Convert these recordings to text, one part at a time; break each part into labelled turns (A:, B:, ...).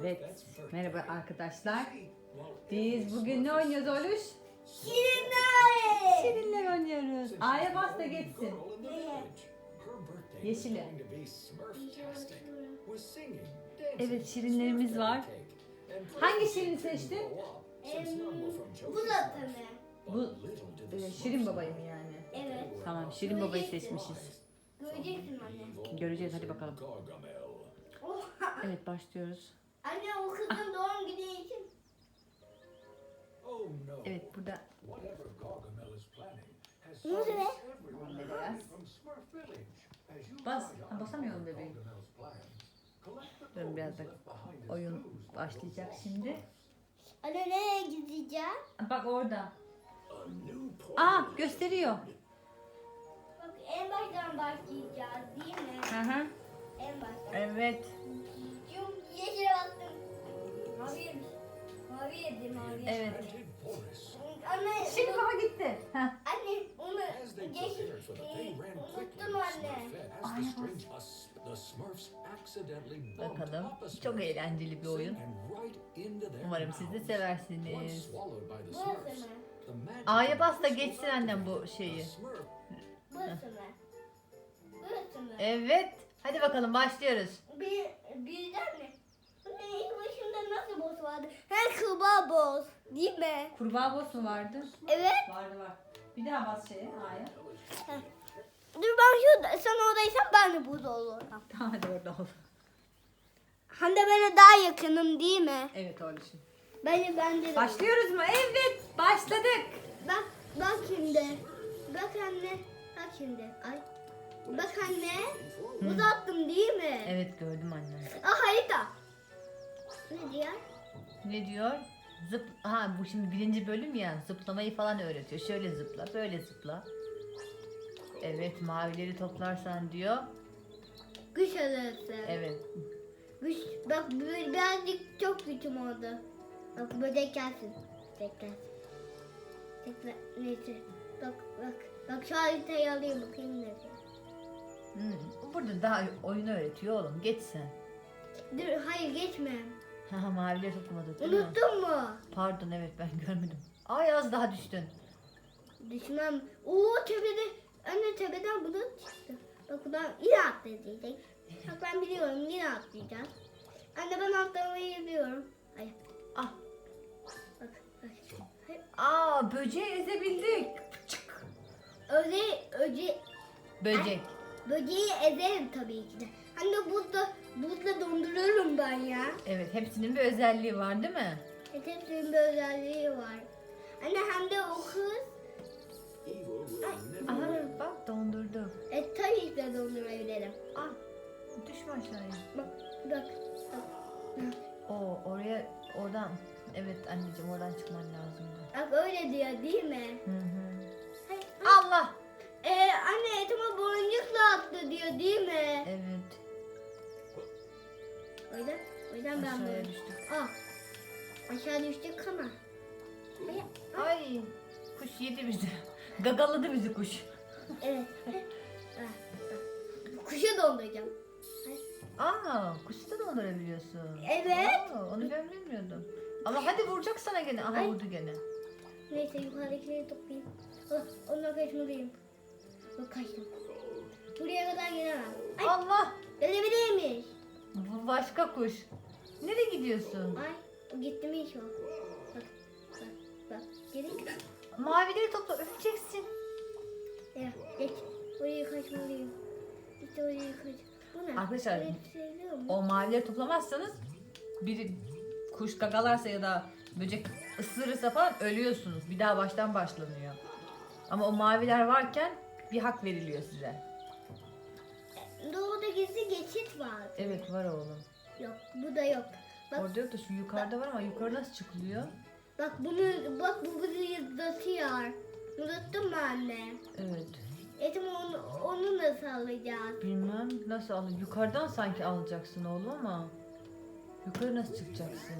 A: Evet. Merhaba arkadaşlar. Biz bugün ne oynuyoruz Oluş?
B: Şirinler.
A: Şirinler oynuyoruz. A'ya bas da geçsin. Yeşile. Evet, şirinlerimiz var. Hangi şirini seçtin?
B: Bu mı?
A: Bu e, Şirin babayı mı yani?
B: Evet.
A: Tamam Şirin babayı seçmişiz.
B: Göreceksin anne.
A: Göreceğiz, hadi bakalım. Evet başlıyoruz.
B: Anne o kızın doğum günü için.
C: Oh no.
A: Evet burada
C: has
B: Ne
A: Biraz.
C: you
A: Bas. Ha, basamıyorum bebeğim. Durun biraz
C: as
A: oyun başlayacak şimdi.
B: Anne nereye gideceğim?
A: Bak orada. Aa gösteriyor.
B: En baştan başlayacağız değil mi?
A: Hı hı.
B: En baştan.
A: Evet.
B: Yung yeşile bastım. Mavi yemiş. Mavi yedi mavi.
A: Evet.
B: Anne.
A: Şirin baba gitti. Heh.
B: Anne onu yeşil. Unuttum anne.
C: Bumped
A: Bakalım. Çok eğlenceli bir oyun. Umarım siz de seversiniz. A'ya bas da geçsin annem bu şeyi.
B: Burası mı? Burası mı?
A: Evet. Hadi bakalım başlıyoruz.
B: Bir, birden mi? Bunun ilk başında nasıl boss vardı? Her kıba boss. Değil mi?
A: Kurbağa boss mu vardı?
B: Evet.
A: Vardı var. Bir daha bas şeye A'ya.
B: Dur ben şurada, sen oradaysan ben de burada olurum.
A: Tamam hadi orada ol.
B: Hem de böyle daha yakınım değil mi?
A: Evet Oğluş'um.
B: Ben, ben de...
A: Başlıyoruz mu? Evet başladık.
B: Bak, bak şimdi. Bak anne. Bak şimdi. Ay. Bak anne. Uzattım değil mi?
A: Evet gördüm anne.
B: Ah harita. Ne diyor?
A: Ne diyor? Zıp ha bu şimdi birinci bölüm ya zıplamayı falan öğretiyor. Şöyle zıpla, böyle zıpla. Evet mavileri toplarsan diyor.
B: Güç arası.
A: Evet.
B: Güç. Bak bir- birazcık çok güçüm oldu. Bak böcek gelsin. Gelsin. Tekrar neyse. Bak bak. Bak şu haritayı alayım bakayım ne diyor.
A: Hmm, Burada daha oyunu öğretiyor oğlum. Geç sen.
B: Dur hayır geçme.
A: Ha mavileri toplamadık değil mi?
B: Unuttun mu?
A: Pardon evet ben görmedim. Ay az daha düştün.
B: Düşmem. Oo tepede. Anne tepeden bulut çıktı. Bak buradan yine atlayacak. Bak ben biliyorum yine atlayacağım. Anne ben atlamayı biliyorum. Ay.
A: Ah.
B: Bak bak.
A: Aa böceği ezebildik.
B: Öze, öce,
A: Böcek.
B: böceği ezerim tabii ki de. Anne buzla, buzla dondururum ben ya.
A: Evet hepsinin bir özelliği var değil mi?
B: Evet, hepsinin bir özelliği var. Anne hem de o kız.
A: Aha bak dondurdu.
B: E tabii ki de dondurabilirim.
A: Ah düşme aşağıya.
B: Bak bak. bak.
A: O oraya oradan evet anneciğim oradan çıkman lazımdı.
B: Bak öyle diyor değil mi?
A: Hı hı.
B: Attı diyor değil mi?
A: Evet.
B: O yüzden, o yüzden ben
A: Aşağıya
B: böyle.
A: düştük.
B: Aa, aşağı düştük ama. Ay,
A: Ay kuş yedi bizi. Gagaladı bizi kuş.
B: evet. Ah, ah. Kuşu donduracağım.
A: Aa kuşu da dondurabiliyorsun.
B: Evet.
A: Aa, onu ben bilmiyordum. Ama hadi vuracak sana gene. Aha
B: Ay.
A: vurdu gene.
B: Neyse yukarıdakileri toplayayım. Oh, onunla kaçmalıyım. Bak kaçtım. Buraya kadar gelemem. Ay,
A: Allah.
B: gelebilirmiş.
A: Bu başka kuş. Nereye gidiyorsun?
B: Ay, gitti mi hiç o? Bak, bak, bak. Geri.
A: Mavileri topla öpeceksin.
B: Ya, geç. Oraya kaçmalıyım. İşte oraya kaç. Bu ne?
A: Arkadaşlar,
B: şey?
A: O mavileri toplamazsanız biri kuş gagalarsa ya da böcek ısırırsa falan ölüyorsunuz. Bir daha baştan başlanıyor. Ama o maviler varken bir hak veriliyor size.
B: Doğuda gizli geçit var.
A: Evet var oğlum.
B: Yok, bu da yok. Bak,
A: Orada yok da şu yukarıda var ama yukarı nasıl çıkılıyor?
B: bak bunu, bak bu bizi yıldırtıyor. Unuttun mu anne?
A: Evet.
B: Etim onu, onu nasıl alacağız?
A: Bilmem nasıl al yukarıdan sanki alacaksın oğlum ama yukarı nasıl çıkacaksın?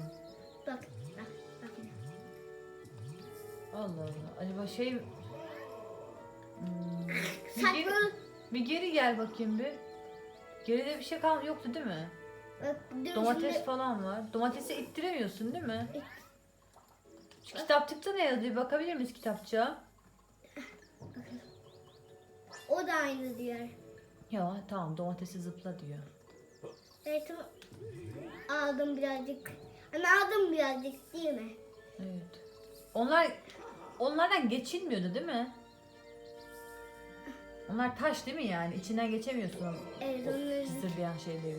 B: Bak, bak, bak.
A: Allah Allah. Acaba şey hmm, bir, geri, bir geri gel bakayım bir. Geride bir şey kal yoktu değil mi?
B: Bak, dur
A: Domates
B: şimdi-
A: falan var. Domatesi ittiremiyorsun değil mi? Şu kitapçıkta ne yazıyor? Bakabilir miyiz kitapçığa?
B: O da aynı diyor.
A: Ya tamam domatesi zıpla diyor.
B: Evet tamam. Aldım birazcık. Ama aldım birazcık değil mi?
A: Evet. Onlar onlardan geçilmiyordu değil mi? Onlar taş değil mi yani? İçinden geçemiyorsun
B: Evet onların.
A: zırlayan şeyleri.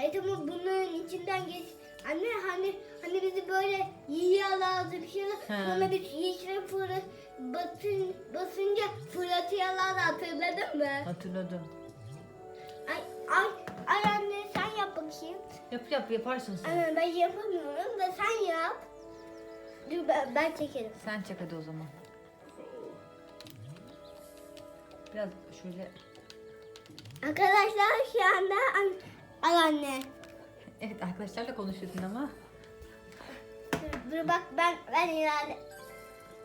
B: Evet ama bunların içinden geç. Anne hani hani bizi böyle yiyorlardı bir şeyler.
A: He.
B: Sonra biz yeşile fırı basın, basınca fırlatıyorlardı hatırladın mı?
A: Hatırladım.
B: Ay ay ay anne sen yap bakayım.
A: Yap yap yaparsın sen.
B: Anne ben yapamıyorum da sen yap. Dur ben, ben çekerim.
A: Sen çek hadi o zaman. Biraz şöyle.
B: Arkadaşlar şu anda an, al anne.
A: Evet arkadaşlarla konuşuyorsun ama.
B: Dur, dur bak ben ben ileride.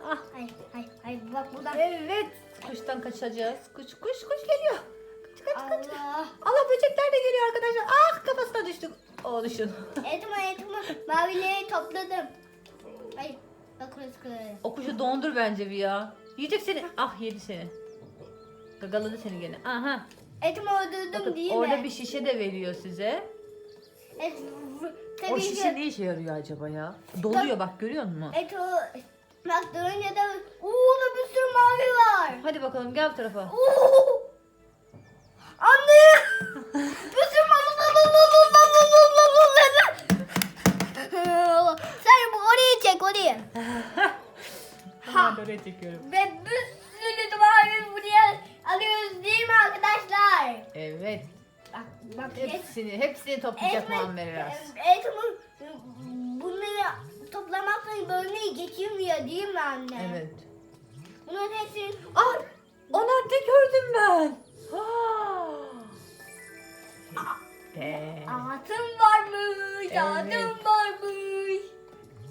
A: Ah.
B: Ay ay ay bak buradan.
A: Evet. Kuştan kaçacağız. Kuş kuş kuş geliyor. Kaç kaç kaç.
B: Allah.
A: Allah böcekler de geliyor arkadaşlar. Ah kafasına düştük. O düşün.
B: Etma etma mavileri topladım. Ay bak orası kırıyor.
A: O kuşu dondur bence bir ya. Yiyecek seni. Ah yedi seni. Gagaladı seni gene. Aha.
B: Etma öldürdüm
A: Bakın
B: değil
A: orada
B: mi?
A: bir şişe de veriyor size.
B: Et,
A: O
B: tabii
A: şişe
B: ki.
A: ne işe yarıyor acaba ya? Doluyor bak görüyor musun?
B: Et o. Bak uuu da bir sürü mavi var.
A: Hadi bakalım gel bu tarafa.
B: Uuu. Anne. bir sürü mavi. Sen bu orayı çek orayı.
A: Ha. Oraya çekiyorum.
B: Ve bir alıyoruz değil mi arkadaşlar?
A: Evet.
B: Bak bak hep
A: Hepsini, hepsini toplayacak Muammer Eras.
B: Eğitimin bunları toplamakla bölmeyi geçirmiyor değil mi anne?
A: Evet.
B: Bunların hepsini...
A: Ah! Ne gördüm ben? Ah! Be.
B: Altın varmış,
A: Evet.
B: altın varmış.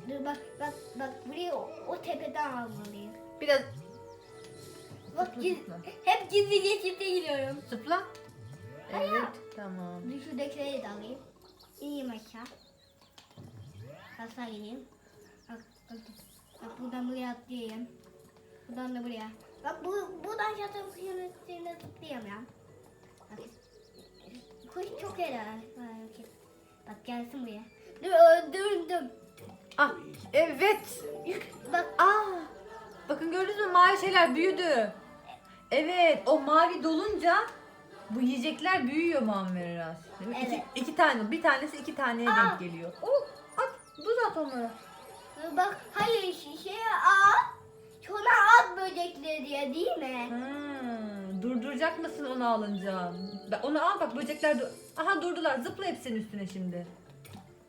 B: Dur bak bak bak burayı o, o tepeden almalıyım.
A: Biraz
B: Bak giz,
A: Zıpla.
B: hep gizli geçitte gidiyorum.
A: zıpla. Evet, tamam.
B: Dur şuradakileri de alayım. İneyim aşağı. Aşağı gideyim. Bak, bak, bak buradan buraya atlayayım. Buradan da buraya. Bak bu, buradan şatın kuyunun üstüne zıplayamıyorum. Bak. Kuş çok helal. Bak gelsin buraya. Dur öldürdüm.
A: Ah, evet.
B: Bak
A: Ah, bakın gördünüz mü mavi şeyler büyüdü. Evet, o mavi dolunca bu yiyecekler büyüyor Muammer Eras. Değil mi?
B: Evet.
A: İki, iki tane, bir tanesi iki taneye
B: Aa.
A: denk geliyor. Oh, at, buz at onlara.
B: bak hayır şişeye al. Sonra at böcekleri diye değil mi?
A: Hmm, durduracak mısın onu alınca? Ben- Onu al bak böcekler dur. Aha durdular. Zıpla hepsinin üstüne şimdi.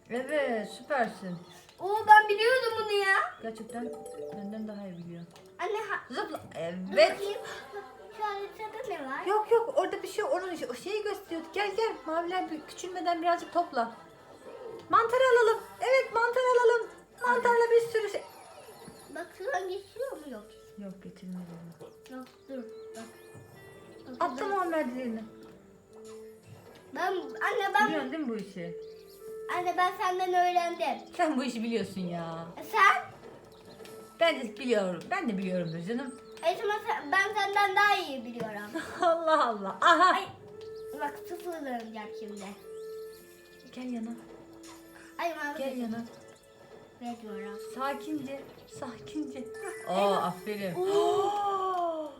A: Evet, süpersin.
B: Oo ben biliyordum bunu ya.
A: Gerçekten benden daha iyi biliyor.
B: Anne ha,
A: Zıpla. Evet.
B: bakayım. Haritada ne var?
A: Yok yok orada bir şey onun işi. O şeyi gösteriyordu. Gel gel maviler bir- küçülmeden birazcık topla. Mantar alalım. Evet mantar alalım. Mantarla bir sürü şey.
B: Bak şuradan geçiyor mu yok?
A: Yok getirmedim.
B: Yok dur bak. Bak,
A: Attım
B: ben-
A: Muammer diğerini.
B: Ben anne ben
A: Biliyorsun değil mi bu işi?
B: anne ben senden öğrendim.
A: Sen bu işi biliyorsun ya.
B: Sen?
A: Ben de biliyorum. Ben de biliyorumdur canım.
B: Esma sen, ben senden daha iyi biliyorum.
A: Allah Allah. Aha.
B: Ay bak sıfırlanacak şimdi.
A: Gel yana.
B: Ay
A: Gel yana.
B: veriyorum.
A: Sakince. Sakince. Oo aferin.
B: Oo.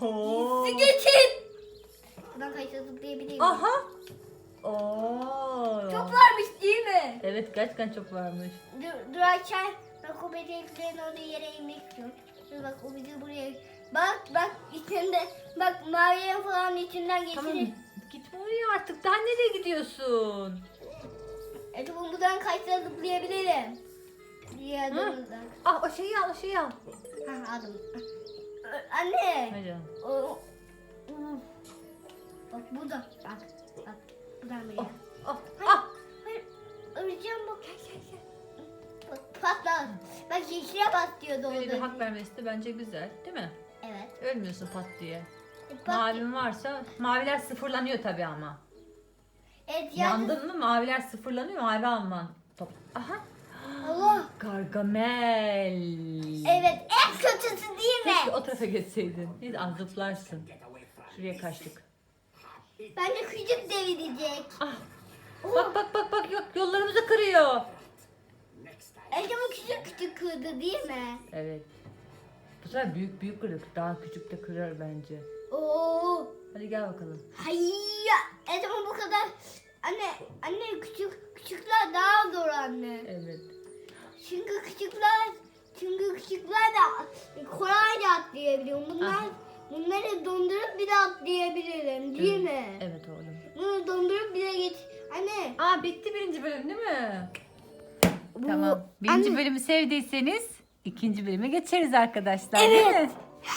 A: Oo.
B: Geçin. Buradan kayısı zıplayabilir miyim?
A: Aha. Oo.
B: Çok varmış değil mi?
A: Evet gerçekten çok varmış.
B: Dur, dur aşağı. Bak o beceriklerin olduğu yere inmek istiyorum. Dur bak o bizi buraya... Bak bak içinde bak maviye falan içinden geçirir.
A: Tamam gitme oraya artık. Daha nereye gidiyorsun?
B: Evet bu buradan kaçta zıplayabilirim. Diğer
A: Hı?
B: dalından.
A: Ah o şeyi al o şeyi al.
B: Ha aldım. Anne.
A: Hadi canım.
B: O, o- Bak burada. Bak. Bak. Buradan buraya.
A: Oh, oh, ah.
B: Hayır. Öleceğim bak. Gel gel Bak patla. Bak yeşile bas diyordu
A: Böyle bir
B: orada.
A: hak vermesi de bence güzel değil mi?
B: Evet.
A: Ölmüyorsun pat diye.
B: Bak,
A: Mavim varsa maviler sıfırlanıyor tabii ama.
B: Evet yalnız.
A: Yandın mı maviler sıfırlanıyor mavi alman. Top. Aha.
B: Allah.
A: Gargamel.
B: Evet en kötüsü değil
A: Keşke
B: mi?
A: o tarafa geçseydin. Neyse az zıplarsın. Şuraya kaçtık.
B: Bence küçük devirecek.
A: Ah. Bak bak bak bak yok yollarımızı kırıyor.
B: Acaba küçük küçük kırdı değil mi?
A: Evet. Bu sefer büyük büyük kırdık. Daha küçük de kırar bence.
B: Oo.
A: Hadi gel bakalım.
B: Hayya. Acaba bu kadar. Anne, anne küçük küçükler daha zor anne.
A: Evet.
B: Çünkü küçükler çünkü küçükler de kolayca atlayabiliyor. Bunlar
A: Ah.
B: bunları dondurup bir de atlayabilirim değil mi?
A: Evet oğlum.
B: Bunu dondurup bir de geç. Anne.
A: Aa bitti birinci bölüm değil mi? Tamam. Birinci
B: Anne,
A: bölümü sevdiyseniz ikinci bölüme geçeriz arkadaşlar değil mi?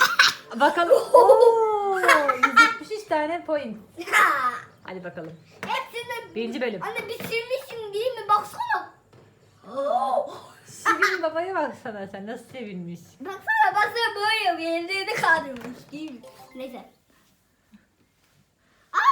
A: Bakalım. Oo, 173 tane point. Hadi bakalım.
B: Hepsini
A: Birinci bölüm.
B: Anne bitirmişim değil mi? Baksana.
A: Şirin babaya baksana sen nasıl sevinmiş.
B: Baksana baksana böyle elleri kaldırmış değil mi? Neyse.